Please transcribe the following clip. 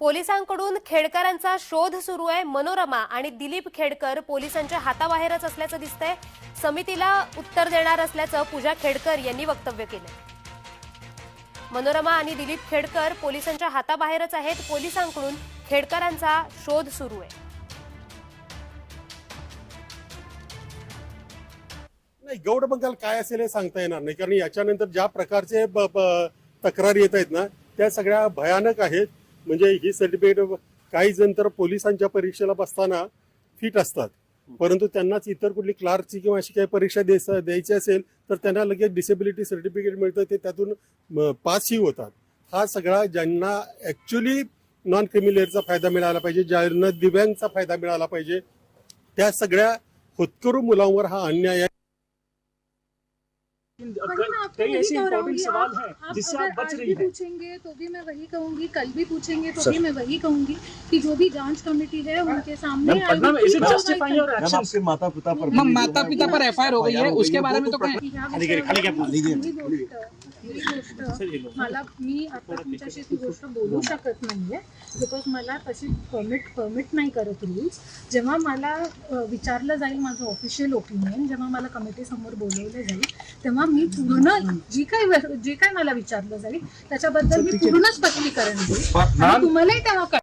पोलिसांकडून खेडकरांचा शोध सुरू आहे. मनोरमा आणि दिलीप खेडकर पोलिसांच्या हाताबाहेरच असल्याचं दिसतंय. समितीला उत्तर देणार असल्याचं पूजा खेडकर यांनी वक्तव्य केलं मनोरमा आणि दिलीप खेडकर पोलिसांच्या हाताबाहेरच आहेत. पोलिसांकडून खेडकरांचा शोध सुरू आहे. नाही गौड बंगाल काय असेल हे सांगता येणार नाही. कारण याच्यानंतर ज्या प्रकारचे तक्रारी येत आहेत ना त्या सगळ्या भयानक आहेत. म्हणजे ही सर्टिफिकेट काही जण तर पोलिसांच्या परीक्षेला बसताना फिट असतात. परंतु त्यांनाच इतर कुठली क्लार्कची किंवा अशी काही परीक्षा द्यायचं- द्यायची असेल तर त्यांना लगेच डिसेबिलिटी सर्टिफिकेट मिळतं. ते त्यातून पासही होतात. हा सगळा ज्यांना ॲक्च्युली नॉन क्रिमिलेअरचा फायदा मिळाला पाहिजे ज्यांना दिव्यांगचा फायदा मिळाला पाहिजे त्या सगळ्या होतकरू मुलांवर हा अन्याय आहे कई ऐसे दोहराऊँगी। सवाल हैं जिससे आप बच रही हैं। पूछेंगे तो भी मैं वही कहूँगी कल भी पूछेंगे तो भी मैं वही कहूँगी कि जो भी जाँच कमेटी है उनके सामने आपके माता पिता पर माता पिता पर एफ़ आई आर हो गई है उसके बारे में तो काय ही गोष्ट मला मी आता तुमच्याशी ती गोष्ट बोलू शकत नाहीये बिकॉज मला तशी परमिट परमिट नाही करत रूल्स जेव्हा मला विचारलं जाईल माझं ऑफिशियल ओपिनियन जेव्हा मला कमिटी समोर बोलवलं जाईल तेव्हा मी पूर्ण जी काय जे काय मला विचारलं जाईल त्याच्याबद्दल मी पूर्ण स्पष्टीकरण देईल. तुम्हालाही तेव्हा.